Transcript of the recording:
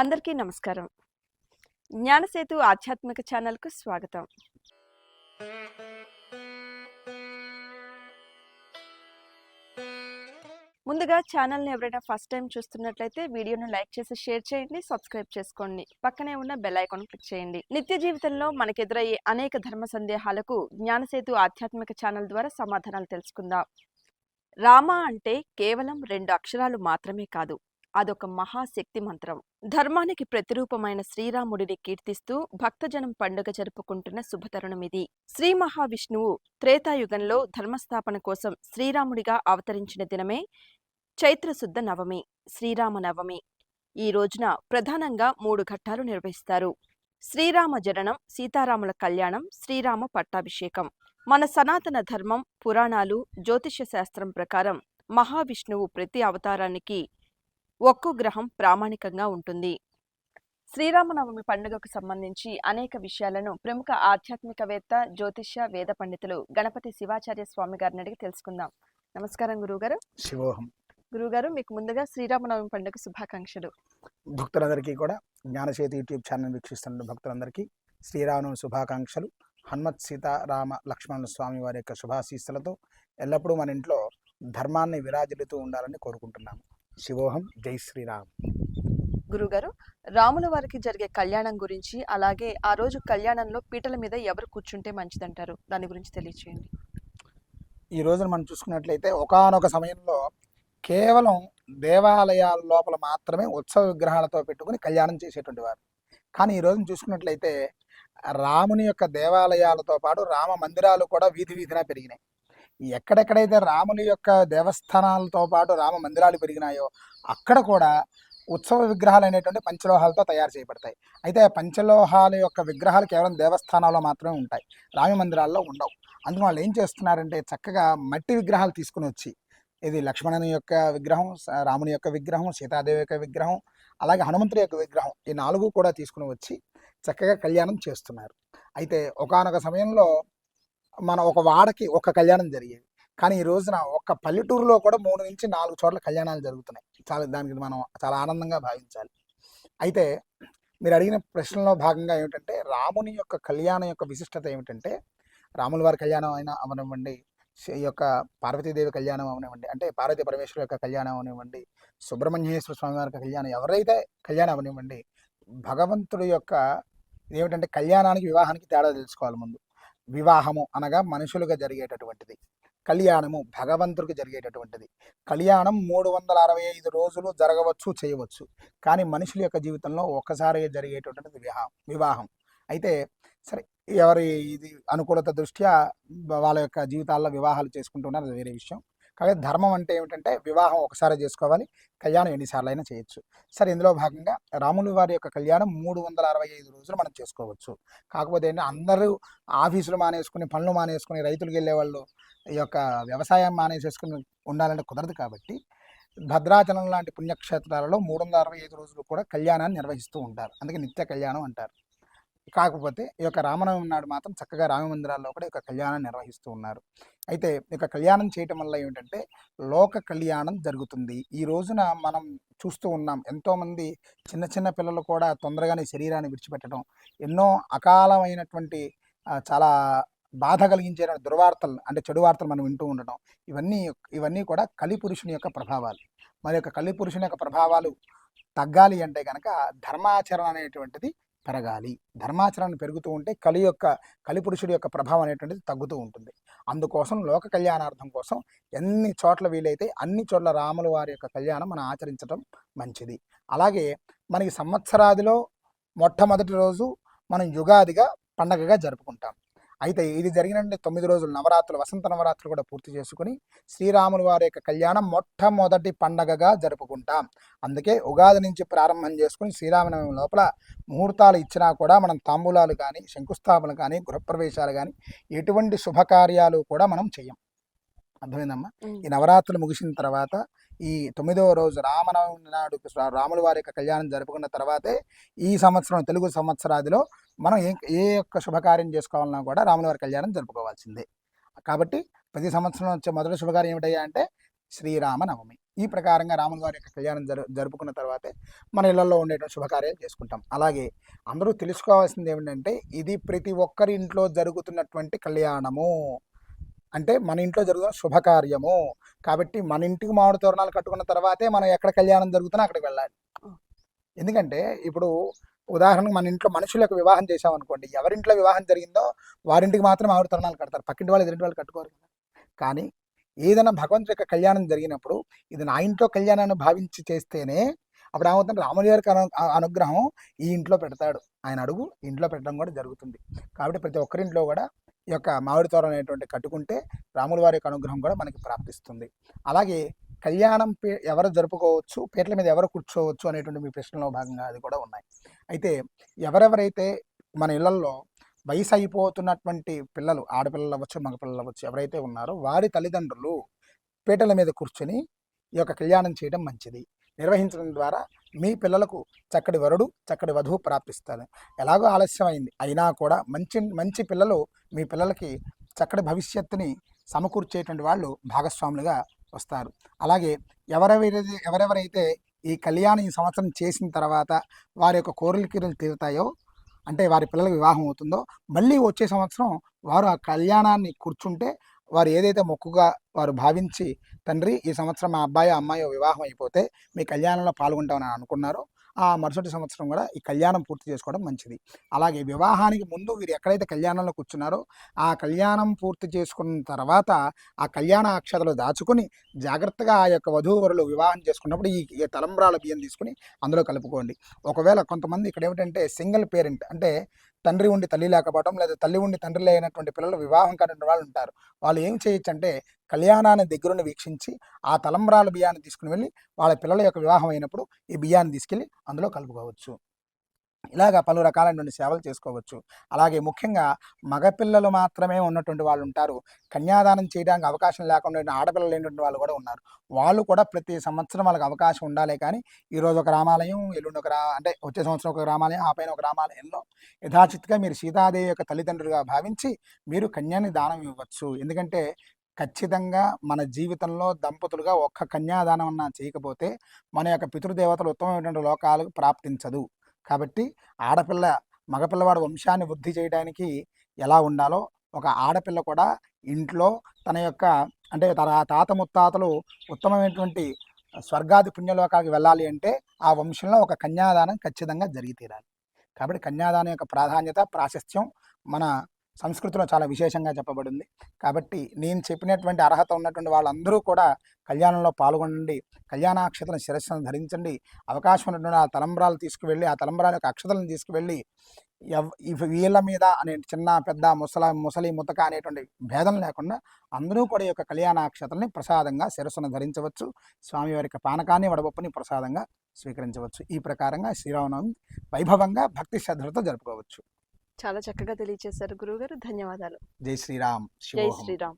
అందరికీ నమస్కారం. జ్ఞానసేతు ఆధ్యాత్మిక ఛానల్కు స్వాగతం. ముందుగా ఛానల్ని ఎవరైనా ఫస్ట్ టైం చూస్తున్నట్లయితే వీడియోను లైక్ చేసి షేర్ చేయండి సబ్స్క్రైబ్ చేసుకోండి. పక్కనే ఉన్న బెల్ ఐకాన్ క్లిక్ చేయండి. నిత్య జీవితంలో మనకెదురయ్యే అనేక ధర్మ సందేహాలకు జ్ఞానసేతు ఆధ్యాత్మిక ఛానల్ ద్వారా సమాధానాలు తెలుసుకుందాం. రామ అంటే కేవలం రెండు అక్షరాలు మాత్రమే కాదు. అదొక మహాశక్తి మంత్రం. ధర్మానికి ప్రతిరూపమైన శ్రీరాముడిని కీర్తిస్తూ భక్తజనం పండుగ జరుపుకుంటున్న శుభతరుణం ఇది శ్రీ మహావిష్ణువు త్రేతాయుగంలో ధర్మస్థాపన కోసం శ్రీరాముడిగా అవతరించిన దినమే చైత్రశుద్ధ నవమి శ్రీరామ నవమి ఈ రోజున ప్రధానంగా మూడు ఘట్టాలు నిర్వహిస్తారు. శ్రీరామ జననం సీతారాముల కళ్యాణం శ్రీరామ పట్టాభిషేకం. మన సనాతన ధర్మం పురాణాలు జ్యోతిష్య శాస్త్రం ప్రకారం మహావిష్ణువు ప్రతి అవతారానికి ఒక్కో గ్రహం ప్రామాణికంగా ఉంటుంది. శ్రీరామనవమి పండుగకు సంబంధించి అనేక విషయాలను ప్రముఖ ఆధ్యాత్మికవేత్త జ్యోతిష్య వేద పండితులు గణపతి శివాచార్య స్వామి గారిని అడిగి తెలుసుకుందాం. నమస్కారం గురువుగారు. శివోహం. గురువుగారు మీకు ముందుగా శ్రీరామనవమి పండుగ శుభాకాంక్షలు. భక్తులందరికీ కూడా జ్ఞానచేతి యూట్యూబ్ ఛానల్ వీక్షిస్తున్న భక్తులందరికీ శ్రీరామనవమి శుభాకాంక్షలు. హనుమత్ సీతారామ లక్ష్మణ స్వామి వారి యొక్క శుభాశీస్సులతో ఎల్లప్పుడూ మన ఇంట్లో ధర్మాన్ని విరాజిల్లుతూ ఉండాలని కోరుకుంటున్నాము. శివోహం. జై శ్రీరామ్. గురుగారు రాముల వారికి జరిగే కళ్యాణం గురించి అలాగే ఆ రోజు కళ్యాణంలో పీటల మీద ఎవరు కూర్చుంటే మంచిదంటారు? దాని గురించి తెలియచేయండి. ఈ రోజున మనం చూసుకున్నట్లయితే ఒకానొక సమయంలో కేవలం దేవాలయాల లోపల మాత్రమే ఉత్సవ విగ్రహాలతో పెట్టుకుని కళ్యాణం చేసేటువంటి వారు. కానీ ఈ రోజున చూసుకున్నట్లయితే రాముని యొక్క దేవాలయాలతో పాటు రామ మందిరాలు కూడా వీధి వీధిన పెరిగినాయి. ఎక్కడెక్కడైతే రాముని యొక్క దేవస్థానాలతో పాటు రామ మందిరాలు పెరిగినాయో అక్కడ కూడా ఉత్సవ విగ్రహాలు అనేటువంటి పంచలోహాలతో తయారు చేయబడతాయి. అయితే పంచలోహాల యొక్క విగ్రహాలు కేవలం దేవస్థానాల్లో మాత్రమే ఉంటాయి. రామ మందిరాల్లో ఉండవు. అందుకు వాళ్ళు ఏం చేస్తున్నారంటే చక్కగా మట్టి విగ్రహాలు తీసుకుని వచ్చి ఇది లక్ష్మణుని యొక్క విగ్రహం రాముని యొక్క విగ్రహం సీతాదేవి యొక్క విగ్రహం అలాగే హనుమంతుడి యొక్క విగ్రహం ఈ నాలుగు కూడా తీసుకుని వచ్చి చక్కగా కళ్యాణం చేస్తున్నారు. అయితే ఒకానొక సమయంలో మన ఒక వాడకి ఒక కళ్యాణం జరిగేది. కానీ ఈ రోజున ఒక్క పల్లెటూరులో కూడా మూడు నుంచి నాలుగు చోట్ల కళ్యాణాలు జరుగుతున్నాయి. చాలా దానికి మనం చాలా ఆనందంగా భావించాలి. అయితే మీరు అడిగిన ప్రశ్నలో భాగంగా ఏమిటంటే రాముని యొక్క కళ్యాణం యొక్క విశిష్టత ఏమిటంటే రాముల వారి కళ్యాణం అయినా అవనివ్వండి ఈ యొక్క పార్వతీదేవి కళ్యాణం అవనివ్వండి అంటే పార్వతీ పరమేశ్వర యొక్క కళ్యాణం అవనివ్వండి సుబ్రహ్మణ్యేశ్వర స్వామి వారి యొక్క కళ్యాణం ఎవరైతే కళ్యాణం అవనివ్వండి భగవంతుడి యొక్క ఏమిటంటే కళ్యాణానికి వివాహానికి తేడా తెలుసుకోవాలి ముందు. వివాహము అనగా మనుషులుగా జరిగేటటువంటిది. కళ్యాణము భగవంతుడికి జరిగేటటువంటిది. కళ్యాణం మూడు వందల అరవై ఐదు రోజులు జరగవచ్చు చేయవచ్చు. కానీ మనుషుల యొక్క జీవితంలో ఒక్కసారి జరిగేటటువంటిది వివాహం వివాహం. అయితే సరే ఎవరి ఇది అనుకూలత దృష్ట్యా వాళ్ళ యొక్క జీవితాల్లో వివాహాలు చేసుకుంటున్నారు అది వేరే విషయం. కాబట్టి ధర్మం అంటే ఏమిటంటే వివాహం ఒకసారి చేసుకోవాలి కళ్యాణం ఎన్నిసార్లు అయినా చేయొచ్చు. సరే ఇందులో భాగంగా రాములు వారి యొక్క కళ్యాణం మూడు వందల అరవై ఐదు రోజులు మనం చేసుకోవచ్చు. కాకపోతే ఏంటంటే అందరూ ఆఫీసులు మానేసుకుని పనులు మానేసుకుని రైతులకు వెళ్ళే వాళ్ళు ఈ యొక్క వ్యవసాయం మానేసేసుకుని ఉండాలంటే కుదరదు కాబట్టి భద్రాచలం లాంటి పుణ్యక్షేత్రాలలో మూడు వందల అరవై ఐదు రోజులు కూడా కళ్యాణాన్ని నిర్వహిస్తూ ఉంటారు. అందుకే నిత్య కళ్యాణం అంటారు. కాకపోతే ఈ యొక్క రామనవమి నాడు మాత్రం చక్కగా రామ మందిరాల్లో కూడా ఈ యొక్క కళ్యాణం నిర్వహిస్తూ ఉన్నారు. అయితే ఈ యొక్క కళ్యాణం చేయటం వల్ల ఏమిటంటే లోక కళ్యాణం జరుగుతుంది. ఈ రోజున మనం చూస్తూ ఉన్నాం ఎంతోమంది చిన్న చిన్న పిల్లలు కూడా తొందరగానే శరీరాన్ని విడిచిపెట్టడం ఎన్నో అకాలమైనటువంటి చాలా బాధ కలిగించే దుర్వార్తలు అంటే చెడు వార్తలు మనం వింటూ ఉండడం ఇవన్నీ ఇవన్నీ కూడా కలి పురుషుని యొక్క ప్రభావాలు. మరి యొక్క కలి పురుషుని యొక్క ప్రభావాలు తగ్గాలి అంటే కనుక ధర్మాచరణ అనేటువంటిది పెరగాలి. ధర్మాచరణ పెరుగుతూ ఉంటే కలి యొక్క కలిపురుషుడి యొక్క ప్రభావం అనేటువంటిది తగ్గుతూ ఉంటుంది. అందుకోసం లోక కళ్యాణార్థం కోసం ఎన్ని చోట్ల వీలైతే అన్ని చోట్ల రాముల వారి యొక్క కళ్యాణం మనం ఆచరించడం మంచిది. అలాగే మనకి సంవత్సరాదిలో మొట్టమొదటి రోజు మనం యుగాదిగా పండగగా జరుపుకుంటాం. అయితే ఇది జరిగిన తొమ్మిది రోజులు నవరాత్రులు వసంత నవరాత్రులు కూడా పూర్తి చేసుకుని శ్రీరాముల వారి యొక్క కళ్యాణం మొట్టమొదటి పండగగా జరుపుకుంటాం. అందుకే ఉగాది నుంచి ప్రారంభం చేసుకుని శ్రీరామనవమి లోపల ముహూర్తాలు ఇచ్చినా కూడా మనం తాంబూలాలు కానీ శంకుస్థాపనలు కానీ గృహప్రవేశాలు కానీ ఎటువంటి శుభకార్యాలు కూడా మనం చెయ్యం. అర్థమైందమ్మా? ఈ నవరాత్రులు ముగిసిన తర్వాత ఈ తొమ్మిదవ రోజు రామనవమి నాడు రాముల వారి యొక్క కళ్యాణం జరుపుకున్న తర్వాతే ఈ సంవత్సరం తెలుగు సంవత్సరాదిలో మనం ఏ ఏ యొక్క శుభకార్యం చేసుకోవాలన్నా కూడా రాముల వారి కళ్యాణం జరుపుకోవాల్సిందే. కాబట్టి ప్రతి సంవత్సరం వచ్చే మొదటి శుభకార్యం ఏమిటయ్యా అంటే శ్రీరామ నవమి ఈ ప్రకారంగా రాముల వారి యొక్క కళ్యాణం జరు జరుపుకున్న తర్వాతే మన ఇళ్ళలో ఉండేటువంటి శుభకార్యాలు చేసుకుంటాం. అలాగే అందరూ తెలుసుకోవాల్సింది ఏమిటంటే ఇది ప్రతి ఒక్కరి ఇంట్లో జరుగుతున్నటువంటి కళ్యాణము. అంటే మన ఇంట్లో జరుగుతున్న శుభకార్యము. కాబట్టి మన ఇంటికి మామిడి తోరణాలు కట్టుకున్న తర్వాతే మనం ఎక్కడ కళ్యాణం జరుగుతున్నా అక్కడికి వెళ్ళాలి. ఎందుకంటే ఇప్పుడు ఉదాహరణకు మన ఇంట్లో మనుషులకు వివాహం చేసాం అనుకోండి ఎవరింట్లో వివాహం జరిగిందో వారింటికి మాత్రం ఆవిడ తోరణాలు కడతారు. పక్కింటి వాళ్ళు ఎదురింటి వాళ్ళు కట్టుకోరు కదా. కానీ ఏదైనా భగవంతుడి యొక్క కళ్యాణం జరిగినప్పుడు ఇది నా ఇంట్లో కళ్యాణాన్ని భావించి చేస్తేనే అప్పుడు ఏమవుతుంది రాముడి గారికి అనుగ్రహం ఈ ఇంట్లో పెడతాడు. ఆయన అడుగు ఇంట్లో పెట్టడం కూడా జరుగుతుంది. కాబట్టి ప్రతి ఒక్కరింట్లో కూడా ఈ యొక్క మామిడి తోరం అనేటువంటి కట్టుకుంటే రాముల వారి యొక్క అనుగ్రహం కూడా మనకి ప్రాప్తిస్తుంది. అలాగే కళ్యాణం పే ఎవరు జరుపుకోవచ్చు పీటల మీద ఎవరు కూర్చోవచ్చు అనేటువంటి మీ ప్రశ్నలో భాగంగా అది కూడా ఉన్నాయి. అయితే ఎవరెవరైతే మన ఇళ్ళలో వయసు అయిపోతున్నటువంటి పిల్లలు ఆడపిల్లలు అవ్వచ్చు మగపిల్లలు అవ్వచ్చు ఎవరైతే ఉన్నారో వారి తల్లిదండ్రులు పీటల మీద కూర్చొని ఈ యొక్క కళ్యాణం చేయడం మంచిది. నిర్వహించడం ద్వారా మీ పిల్లలకు చక్కటి వరుడు చక్కటి వధువు ప్రాప్తిస్తారు ఎలాగో ఆలస్యం అయింది అయినా కూడా మంచి మంచి పిల్లలు మీ పిల్లలకి చక్కటి భవిష్యత్తుని సమకూర్చేటువంటి వాళ్ళు భాగస్వాములుగా వస్తారు. అలాగే ఎవరెవరైతే ఎవరెవరైతే ఈ కళ్యాణం ఈ సంవత్సరం చేసిన తర్వాత వారి యొక్క కోరికలు తీరుతాయో అంటే వారి పిల్లలకు వివాహం అవుతుందో మళ్ళీ వచ్చే సంవత్సరం వారు ఆ కళ్యాణాన్ని కూర్చుంటే వారు ఏదైతే మొక్కుగా వారు భావించి తండ్రి ఈ సంవత్సరం మా అబ్బాయి అమ్మాయి వివాహం అయిపోతే మీ కళ్యాణంలో పాల్గొంటామని అనుకున్నారో ఆ మరుసటి సంవత్సరం కూడా ఈ కళ్యాణం పూర్తి చేసుకోవడం మంచిది. అలాగే వివాహానికి ముందు వీరు ఎక్కడైతే కళ్యాణంలో కూర్చున్నారో ఆ కళ్యాణం పూర్తి చేసుకున్న తర్వాత ఆ కళ్యాణ అక్షతలు దాచుకుని జాగ్రత్తగా ఆ యొక్క వధూవరులు వివాహం చేసుకున్నప్పుడు ఈ తలంబ్రాల బియ్యం తీసుకుని అందులో కలుపుకోండి. ఒకవేళ కొంతమంది ఇక్కడ ఏమిటంటే సింగిల్ పేరెంట్ అంటే తండ్రి ఉండి తల్లి లేకపోవడం లేదా తల్లి ఉండి తండ్రి లేనటువంటి పిల్లలు వివాహం కాని వాళ్ళు ఉంటారు. వాళ్ళు ఏం చేయొచ్చు అంటే కళ్యాణాన్ని దగ్గరుండి వీక్షించి ఆ తలంబ్రాల బియ్యాన్ని తీసుకుని వెళ్ళి వాళ్ళ పిల్లల యొక్క వివాహం అయినప్పుడు ఈ బియ్యాన్ని తీసుకెళ్ళి అందులో కలుపుకోవచ్చు. ఇలాగ పలు రకాలైనటువంటి సేవలు చేసుకోవచ్చు. అలాగే ముఖ్యంగా మగపిల్లలు మాత్రమే ఉన్నటువంటి వాళ్ళు ఉంటారు. కన్యాదానం చేయడానికి అవకాశం లేకుండా ఆడపిల్లలు లేనటువంటి వాళ్ళు కూడా ఉన్నారు. వాళ్ళు కూడా ప్రతి సంవత్సరం వాళ్ళకి అవకాశం ఉండాలి కానీ ఈరోజు ఒక రామాలయం ఎల్లుండి ఒక రా అంటే వచ్చే సంవత్సరం ఒక రామాలయం ఆ పైన ఒక రామాలయంలో యథాచిత్తుగా మీరు సీతాదేవి యొక్క తల్లిదండ్రులుగా భావించి మీరు కన్యాని దానం ఇవ్వచ్చు. ఎందుకంటే ఖచ్చితంగా మన జీవితంలో దంపతులుగా ఒక్క కన్యాదానం అన్నా చేయకపోతే మన యొక్క పితృదేవతలు ఉత్తమమైనటువంటి లోకాలకు ప్రాప్తించదు. కాబట్టి ఆడపిల్ల మగపిల్లవాడు వంశాన్ని వృద్ధి చేయడానికి ఎలా ఉండాలో ఒక ఆడపిల్ల కూడా ఇంట్లో తన యొక్క అంటే తన తాత ముత్తాతలు ఉత్తమమైనటువంటి స్వర్గాది పుణ్యలోకాలకు వెళ్ళాలి అంటే ఆ వంశంలో ఒక కన్యాదానం ఖచ్చితంగా జరిగి తీరాలి. కాబట్టి కన్యాదానం యొక్క ప్రాధాన్యత ప్రాశస్త్యం మన సంస్కృతిలో చాలా విశేషంగా చెప్పబడింది. కాబట్టి నేను చెప్పినటువంటి అర్హత ఉన్నటువంటి వాళ్ళందరూ కూడా కళ్యాణంలో పాల్గొనండి. కళ్యాణాక్షతలను శిరస్సును ధరించండి. అవకాశం ఉన్నటువంటి ఆ తలంబ్రాలు తీసుకువెళ్ళి ఆ తలంబ్రాల యొక్క అక్షతలను తీసుకువెళ్ళి ఎవ్- ఇవి వీళ్ళ మీద అనే చిన్న పెద్ద ముసల ముసలి ముతక అనేటువంటి భేదం లేకుండా అందరూ కూడా ఈ యొక్క కళ్యాణాక్షతల్ని ప్రసాదంగా శిరస్సును ధరించవచ్చు. స్వామివారి యొక్క పానకాన్ని వడపప్పుని ప్రసాదంగా స్వీకరించవచ్చు. ఈ ప్రకారంగా శ్రీరామనవమి వైభవంగా భక్తి శ్రద్ధలతో జరుపుకోవచ్చు. చాలా చక్కగా తెలియజేశారు గురువుగారు. ధన్యవాదాలు. జై శ్రీరామ్. జై శ్రీరామ్.